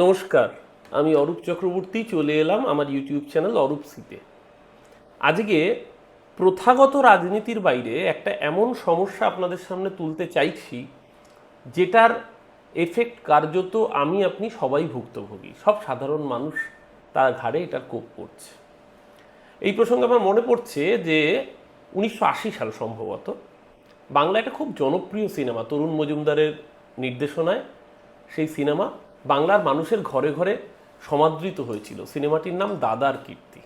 নমস্কার, আমি অরূপ চক্রবর্তী, চলে এলাম আমার ইউটিউব চ্যানেল অরূপ সিতে আজকে প্রথাগত রাজনীতির বাইরে একটা এমন সমস্যা আপনাদের সামনে তুলতে চাইছি, যেটার এফেক্ট কার্যত আমি, আপনি সবাই ভুক্তভোগী, সব সাধারণ মানুষ তার ঘাড়ে এটার কোপ পড়ছে। এই প্রসঙ্গে আমার মনে পড়ছে যে উনিশশো আশি সাল সম্ভবত বাংলা একটা খুব জনপ্রিয় সিনেমা, তরুণ মজুমদারের নির্দেশনায় সেই সিনেমা বাংলার মানুষের ঘরে ঘরে সমাদৃত হয়েছিল। সিনেমাটির নাম দাদার কীর্তি।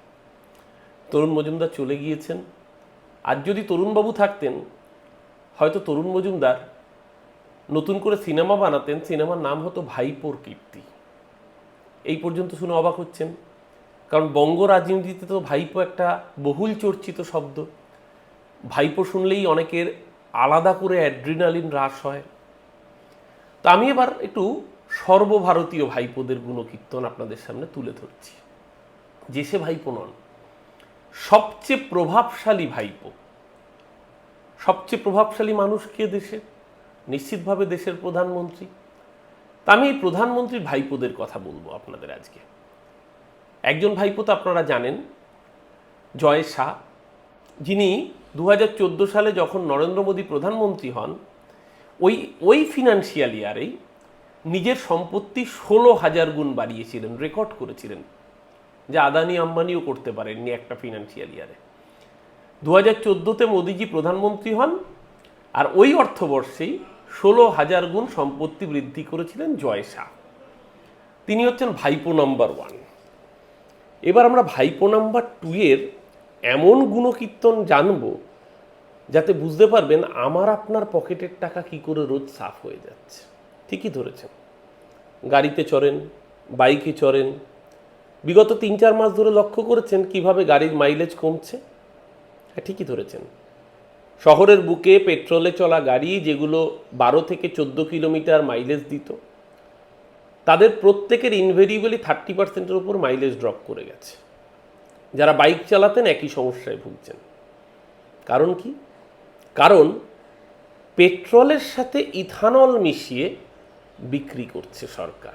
তরুণ মজুমদার চলে গিয়েছেন। আর যদি তরুণবাবু থাকতেন, হয়তো তরুণ মজুমদার নতুন করে সিনেমা বানাতেন, সিনেমার নাম হতো ভাইপোর কীর্তি। এই পর্যন্ত শুনে অবাক হচ্ছেন। কারণ বঙ্গ রাজনীতিতে তো ভাইপো একটা বহুল চর্চিত শব্দ। ভাইপো শুনলেই অনেকের আলাদা করে অ্যাড্রিনালিন হ্রাস হয়। তা আমি এবার একটু সর্বভারতীয় ভাইপোদের গুণকীর্তন আপনাদের সামনে তুলে ধরছি। যে সে ভাইপো নন, সবচেয়ে প্রভাবশালী ভাইপো, সবচেয়ে প্রভাবশালী মানুষ কে দেশে? নিশ্চিতভাবে দেশের প্রধানমন্ত্রী। তা আমি এই প্রধানমন্ত্রীর ভাইপোদের কথা বলব আপনাদের আজকে। একজন ভাইপো তো আপনারা জানেন, জয় শাহ। যিনি দু হাজার চোদ্দ সালে যখন নরেন্দ্র মোদী প্রধানমন্ত্রী হন, ওই ওই ফিনান্সিয়াল ইয়ারেই নিজের সম্পত্তি ষোলো হাজার গুণ বাড়িয়েছিলেন রেকর্ড করেছিলেন। যা আদানি আম্বানিও করতে পারেননি একটা ফিনান্সিয়াল ইয়ারে দু হাজার চোদ্দোতে মোদিজি প্রধানমন্ত্রী হন, আর ওই অর্থবর্ষেই ষোলো হাজার গুণ সম্পত্তি বৃদ্ধি করেছিলেন জয় শাহ। তিনি হচ্ছেন ভাইপো নাম্বার ওয়ান এবার আমরা ভাইপো নাম্বার টু এর এমন গুণকীর্তন জানব, যাতে বুঝতে পারবেন আমার আপনার পকেটের টাকা কি করে রোজ সাফ হয়ে যাচ্ছে। ঠিকই ধরেছেন। গাড়িতে চড়েন, বাইকে চড়েন। বিগত তিন চার মাস ধরে লক্ষ্য করেছেন কীভাবে গাড়ির মাইলেজ কমছে? হ্যাঁ ঠিকই ধরেছেন। শহরের বুকে পেট্রোলে চলা গাড়ি যেগুলো বারো থেকে চোদ্দ কিলোমিটার মাইলেজ দিত, তাদের প্রত্যেকের ইনভেরিয়েবলি থার্টি পার্সেন্টের উপর মাইলেজ ড্রপ করে গেছে। যারা বাইক চালাতেন একই সমস্যায় ভুগছেন। কারণ কি? কারণ পেট্রোলের সাথে ইথানল মিশিয়ে বিক্রি করছে সরকার।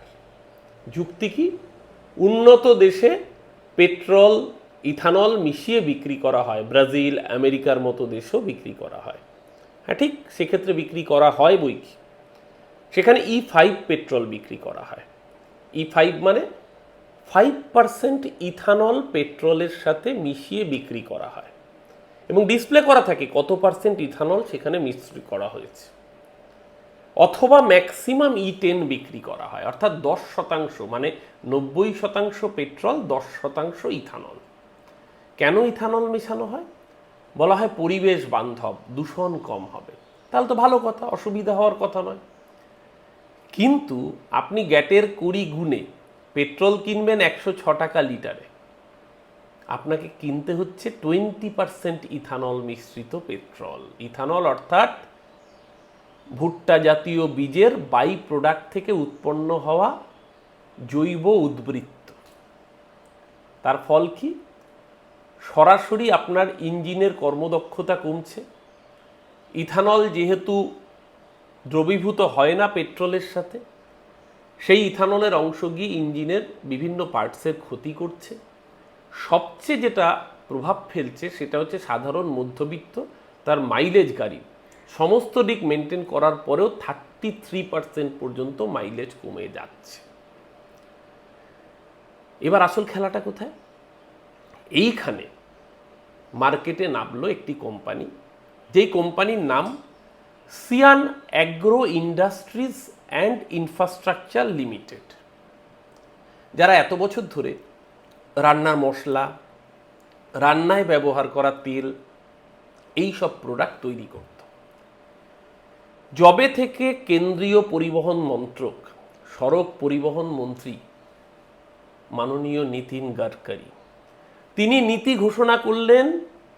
যুক্তি কি? উন্নত দেশে পেট্রোল, ইথানল মিশিয়ে বিক্রি করা হয়। ব্রাজিল, আমেরিকার মতো দেশেও বিক্রি করা হয়। হ্যাঁ ঠিক সেক্ষেত্রে বিক্রি করা হয় বই কি? সেখানে ই ফাইভ পেট্রোল বিক্রি করা হয়। ই ফাইভ মানে ফাইভ পার্সেন্ট ইথানল পেট্রোলের সাথে মিশিয়ে বিক্রি করা হয়। এবং ডিসপ্লে করা থাকে কত পার্সেন্ট ইথানল সেখানে মিশ্র করা হয়েছে। অথবা ম্যাক্সিমাম ই টেন বিক্রি করা হয়, অর্থাৎ দশ শতাংশ মানে নব্বই শতাংশ পেট্রোল, দশ শতাংশ ইথানল। কেন ইথানল মেশানো হয়? বলা হয় পরিবেশ বান্ধব, দূষণ কম হবে। তাহলে তো ভালো কথা, অসুবিধা হওয়ার কথা নয়। কিন্তু আপনি গ্যাটের কুড়ি গুণে পেট্রোল কিনবেন একশো ছ টাকা লিটারে। আপনাকে কিনতে হচ্ছে টোয়েন্টি পার্সেন্ট ইথানল মিশ্রিত পেট্রোল। ইথানল অর্থাৎ ভুট্টা জাতীয় বীজের বাই প্রোডাক্ট থেকে উৎপন্ন হওয়া জৈব উদ্বৃত্ত। তার ফল কি? সরাসরি আপনার ইঞ্জিনের কর্মদক্ষতা কমছে। ইথানল যেহেতু দ্রবীভূত হয় না পেট্রোলের সাথে, সেই ইথানলের অংশ গিয়ে ইঞ্জিনের বিভিন্ন পার্টসের ক্ষতি করছে। সবচেয়ে যেটা প্রভাব ফেলছে সেটা হচ্ছে সাধারণ মধ্যবিত্ত, তার মাইলেজ গাড়ি সমস্ত দিক মেনটেন করার পরেও থার্টি থ্রি পার্সেন্ট পর্যন্ত মাইলেজ কমে যাচ্ছে। এবার আসল খেলাটা কোথায়? এইখানে মার্কেটে নামলো একটি কোম্পানি যেই কোম্পানির নাম Cian Agro Industries and Infrastructure Limited যারা এত বছর ধরে রান্নার মশলা, রান্নায় ব্যবহার করা তেল, এই সব প্রোডাক্ট তৈরি করত। জবে থেকে কেন্দ্রীয় পরিবহন মন্ত্রক, সড়ক পরিবহন মন্ত্রী মাননীয় নীতিন গাডকারি। তিনি নীতি ঘোষণা করলেন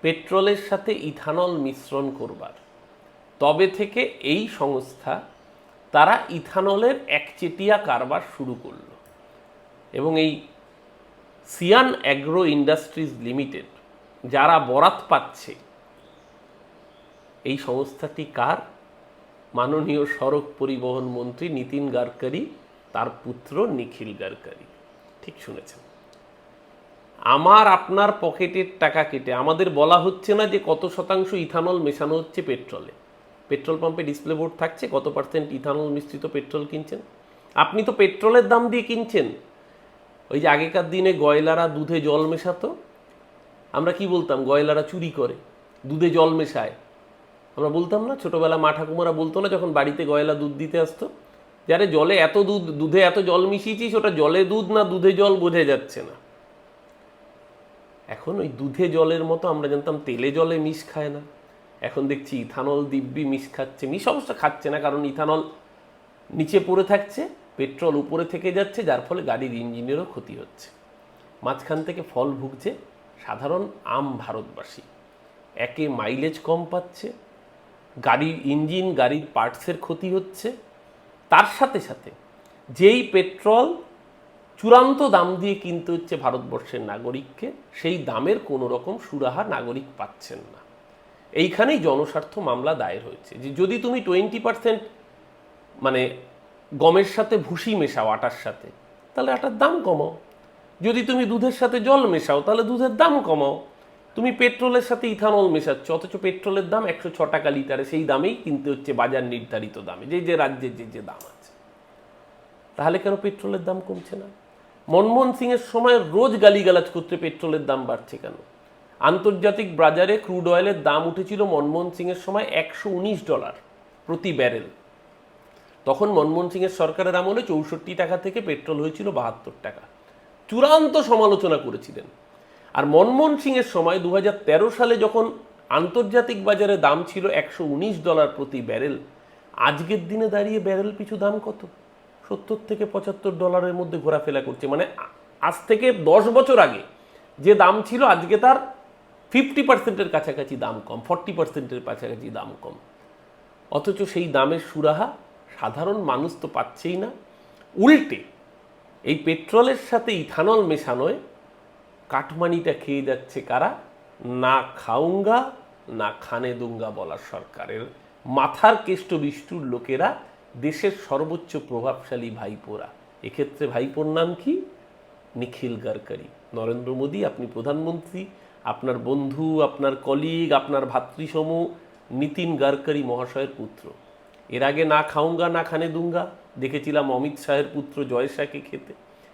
পেট্রোলের সাথে ইথানল মিশ্রণ করবার। তবে থেকে এই সংস্থা তারা ইথানলের একচেটিয়া কারবার শুরু করল এবং এই সিয়ান অ্যাগ্রো ইন্ডাস্ট্রিজ লিমিটেড, যারা বরাত পাচ্ছে, এই সংস্থাটি কার? মাননীয় সড়ক পরিবহন মন্ত্রী নীতিন গাডকারি, তার পুত্র নিখিল গাডকারি। ঠিক শুনেছেন। আমার আপনার পকেটের টাকা কেটে, আমাদের বলা হচ্ছে না যে কত শতাংশ ইথানল মেশানো হচ্ছে পেট্রোলে। পেট্রোল পাম্পে ডিসপ্লে বোর্ড থাকছে, কত পার্সেন্ট ইথানল মিশ্রিত পেট্রোল কিনছেন? আপনি তো পেট্রোলের দাম দিয়ে কিনছেন। ওই যে আগেকার দিনে গয়লারা দুধে জল মেশাতো? আমরা কি বলতাম, গয়লারা চুরি করে, দুধে জল মেশায়। আমরা বলতাম না, ছোটোবেলা মা ঠাকুমারা বলতো না, যখন বাড়িতে গয়লা দুধ দিতে আসতো যারে জলে এত দুধ, দুধে এত জল মিশিয়েছিস, ওটা জলে দুধ না দুধে জল বোঝা যাচ্ছে না। এখন ওই দুধে জলের মতো আমরা জানতাম, তেলে জলে মিশ খায় না। এখন দেখছি ইথানল, দিব্যি মিশ খাচ্ছে। মিশ অবশ্য খাচ্ছে না, কারণ ইথানল নিচে পড়ে থাকছে, পেট্রোল উপরে থেকে যাচ্ছে, যার ফলে গাড়ির ইঞ্জিনেরও ক্ষতি হচ্ছে। মাঝখান থেকে ফল ভুগছে সাধারণ আম ভারতবাসী। একে মাইলেজ কম পাচ্ছে গাড়ির ইঞ্জিন, গাড়ির পার্টসের ক্ষতি হচ্ছে। তার সাথে সাথে যেই পেট্রোল চূড়ান্ত দাম দিয়ে কিনতে হচ্ছে ভারতবর্ষের নাগরিককে, সেই দামের কোনো রকম সুরাহা নাগরিক পাচ্ছেন না। এইখানেই জনস্বার্থ মামলা দায়ের হয়েছে যে যদি তুমি টোয়েন্টি পার্সেন্ট মানে গমের সাথে ভুসি মেশাও আটার সাথে, তাহলে আটার দাম কমাও। যদি তুমি দুধের সাথে জল মেশাও, তাহলে দুধের দাম কমাও। তুমি পেট্রোলের সাথে ইথানল মেশাচ্ছ, অথচ পেট্রোলের দাম একশো ছ টাকা লিটারে, সেই দামেই কিনতে হচ্ছে বাজার নির্ধারিত দামে, যে যে রাজ্যের যে যে দাম আছে। তাহলে কেন পেট্রোলের দাম কমছে না? মনমোহন সিংয়ের সময় রোজ গালিগালাজ করতে পেট্রোলের দাম বাড়ছে কেন? আন্তর্জাতিক বাজারে ক্রুড অয়েলের দাম উঠেছিল মনমোহন সিংয়ের সময় একশো উনিশ ডলার প্রতি ব্যারেল। তখন মনমোহন সিংয়ের সরকারের আমলে চৌষট্টি টাকা থেকে পেট্রোল হয়েছিল বাহাত্তর টাকা। চূড়ান্ত সমালোচনা করেছিলেন। আর মনমোহন সিংয়ের সময় দু হাজার তেরো সালে যখন আন্তর্জাতিক বাজারে দাম ছিল একশো উনিশ ডলার প্রতি ব্যারেল, আজকের দিনে দাঁড়িয়ে ব্যারেল পিছু দাম কত? সত্তর থেকে পঁচাত্তর ডলারের মধ্যে ঘোরাফেরা করছে। মানে আজ থেকে দশ বছর আগে যে দাম ছিল, আজকে তার ফিফটি পার্সেন্টের কাছাকাছি দাম কম, ফর্টি পার্সেন্টের কাছাকাছি দাম কম। অথচ সেই দামের সুরাহা সাধারণ মানুষ তো পাচ্ছেই না। উল্টে এই পেট্রোলের সাথে ইথানল মেশানোয় কাটমানিটা খেয়ে যাচ্ছে কারা? না খাউঙ্গা না খানে দুঙ্গা বলা সরকারের। মাথার কেষ্ট বিষ্টুর লোকেরা, দেশের সর্বোচ্চ প্রভাবশালী ভাইপোরা। এক্ষেত্রে ভাইপোর নাম কি? নিখিল গাডকারি নরেন্দ্র মোদী, আপনি প্রধানমন্ত্রী, আপনার বন্ধু, আপনার কলিগ, আপনার ভাতৃসম নীতিন গাডকারি মহাশয়ের পুত্র। এর আগে না খাউঙ্গা না খানে দুঙ্গা। দেখেছিলাম অমিত শাহের পুত্র জয় খেতে।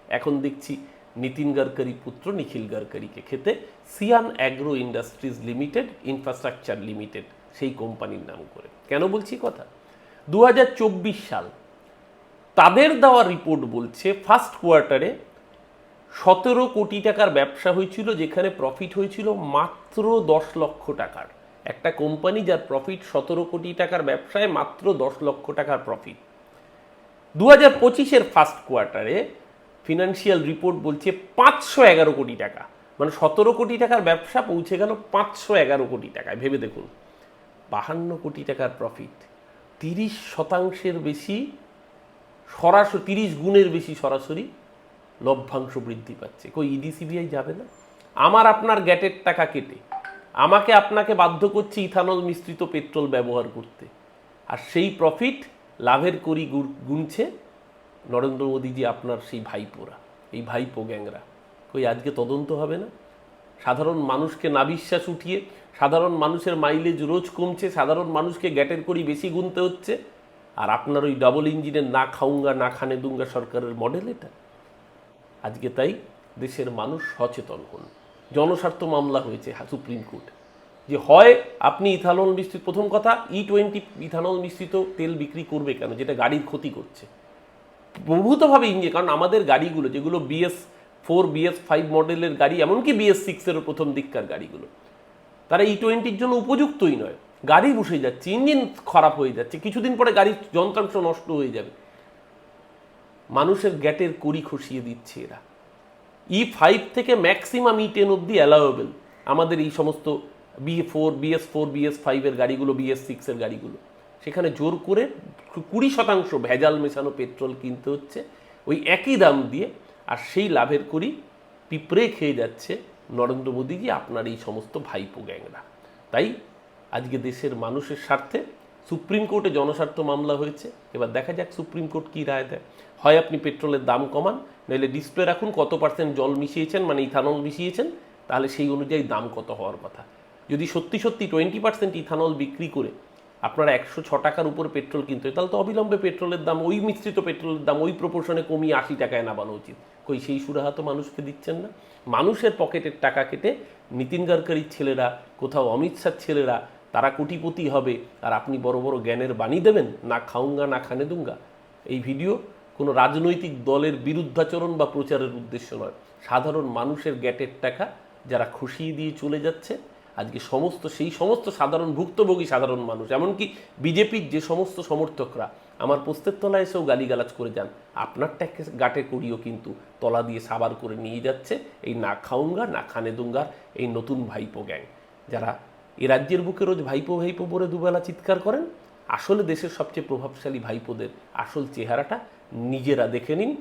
এখন দেখছি নীতিন গাডকারি পুত্র নিখিল গাডকারিকে খেতে Cian Agro Industries Limited Infrastructure Limited, সেই কোম্পানির নাম করে। কেন বলছি কথা? দু সাল তাদের দেওয়া রিপোর্ট বলছে, ফার্স্ট কোয়ার্টারে সতেরো কোটি টাকার ব্যবসা হয়েছিল, যেখানে প্রফিট হয়েছিল মাত্র দশ লক্ষ টাকার। একটা কোম্পানি যার প্রফিট সতেরো কোটি টাকার ব্যবসায় মাত্র দশ লক্ষ টাকার প্রফিট। দু হাজার পঁচিশের ফার্স্ট কোয়ার্টারে ফিনান্সিয়াল রিপোর্ট বলছে পাঁচশো এগারো কোটি টাকা। মানে সতেরো কোটি টাকার ব্যবসা পৌঁছে গেল পাঁচশো এগারো কোটি টাকায়। ভেবে দেখুন, বাহান্ন কোটি টাকার প্রফিট তিরিশ শতাংশের বেশি সরাসরি তিরিশ গুণের বেশি সরাসরি লভ্যাংশ বৃদ্ধি পাচ্ছে। কই, ইডি, সিবিআই যাবে না? আমার আপনার গ্যাটের টাকা কেটে, আমাকে আপনাকে বাধ্য করছে ইথানল মিশ্রিত পেট্রোল ব্যবহার করতে। আর সেই প্রফিট লাভের করি গুনছে নরেন্দ্র মোদীজি আপনার সেই ভাইপোরা, এই ভাইপো গ্যাংরা। কই আজকে তদন্ত হবে না? সাধারণ মানুষকে নাবিশ্বাস উঠিয়ে, সাধারণ মানুষের মাইলেজ রোজ কমছে, সাধারণ মানুষকে গ্যাটের করি বেশি গুনতে হচ্ছে, আর আপনার ওই ডাবল ইঞ্জিনের না খাউঙ্গা না খানে দুঙ্গা সরকারের মডেল এটা। আজকে তাই দেশের মানুষ সচেতন হন। জনস্বার্থ মামলা হয়েছে সুপ্রিম কোর্ট। যে হয়, আপনি ইথানল মিশ্রিত প্রথম কথা ই টোয়েন্টি ইথানল মিশ্রিত তেল বিক্রি করবে কেন? যেটা গাড়ির ক্ষতি করছে। প্রভূতভাবে ইঞ্জিন, কারণ আমাদের গাড়িগুলো, যেগুলো বিএস ফোর বিএস ফাইভ মডেলের গাড়ি, এমনকি বিএস সিক্সেরও প্রথম দিককার গাড়িগুলো, তারা ই টোয়েন্টির জন্য উপযুক্তই নয়। গাড়ি বসে যাচ্ছে, ইঞ্জিন খারাপ হয়ে যাচ্ছে, কিছুদিন পরে গাড়ির যন্ত্রাংশ নষ্ট হয়ে যাবে। মানুষের গ্যাটের কড়ি খসিয়ে দিচ্ছে এরা। ই ফাইভ থেকে ম্যাক্সিমাম ই টেন অব্দি অ্যালাউয়েবল আমাদের এই সমস্ত B four BS four BS ফাইভের গাড়িগুলো বিএস সিক্সের গাড়িগুলো। সেখানে জোর করে কুড়ি শতাংশ ভেজাল মেশানো পেট্রোল কিনতে হচ্ছে, ওই একই দাম দিয়ে, আর সেই লাভের করি পিঁপড়ে খেয়ে যাচ্ছে নরেন্দ্র মোদীজি, আপনার এই সমস্ত ভাইপো গ্যাংরা। তাই আজকে দেশের মানুষের স্বার্থে সুপ্রিম কোর্টে জনস্বার্থ মামলা হয়েছে, এবার দেখা যাক সুপ্রিম কোর্ট কী রায় দেয়। হয় আপনি পেট্রোলের দাম কমান নইলে ডিসপ্লে রাখুন কত পার্সেন্ট জল মিশিয়েছেন মানে ইথানল মিশিয়েছেন, তাহলে সেই অনুযায়ী দাম কত হওয়ার কথা। যদি সত্যি সত্যি টোয়েন্টি পার্সেন্ট ইথানল বিক্রি করে আপনারা একশো ছ টাকার উপর পেট্রোল কিনতে হয়, তাহলে তো অবিলম্বে পেট্রোলের দাম, ওই মিশ্রিত পেট্রোলের দাম, ওই প্রপোর্শনে কমিয়ে আশি টাকায় নামানো উচিত। কই, সেই সুরাহা তো মানুষকে দিচ্ছেন না। মানুষের পকেটের টাকা কেটে নীতিন গাডকারির ছেলেরা, কোথাও অমিত শাহ ছেলেরা, তারা কোটিপতি হবে, আর আপনি বড় বড় জ্ঞানের বাণী দেবেন, না খাউঙ্গা না খানে দুঙ্গা। এই ভিডিও কোনো রাজনৈতিক দলের বিরুদ্ধাচরণ বা প্রচারের উদ্দেশ্য নয়। সাধারণ মানুষের গ্যাটের টাকা যারা খুশিয়ে দিয়ে চলে যাচ্ছে আজকে সমস্ত, সেই সমস্ত সাধারণ, ভুক্তভোগী সাধারণ মানুষ, এমনকি বিজেপির যে সমস্ত সমর্থকরা, আমার পোস্তের তলায় এসেও গালিগালাজ করে যান। আপনার ট্যাকে গাটে করিও কিন্তু, তলা দিয়ে সাবার করে নিয়ে যাচ্ছে এই না খাউঙ্গা না খানে দুঙ্গার, এই নতুন ভাইপো গ্যাং। যারা এ রাজ্যের বুকে রোজ ভাইপো ভাইপো বলে দুবেলা চিৎকার করেন, আসলে দেশের সবচেয়ে প্রভাবশালী ভাইপোদের আসল চেহারাটা নিজেরা দেখে নিন,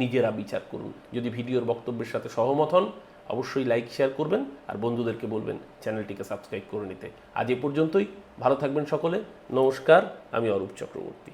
নিজেরা বিচার করুন। যদি ভিডিওর বক্তব্যের সাথে সহমত হন অবশ্যই লাইক শেয়ার করবেন আর বন্ধুদেরকে বলবেন চ্যানেলটিকে সাবস্ক্রাইব করে নিতে। আজ এ পর্যন্তই, ভালো থাকবেন সকলে, নমস্কার, আমি অরূপ চক্রবর্তী।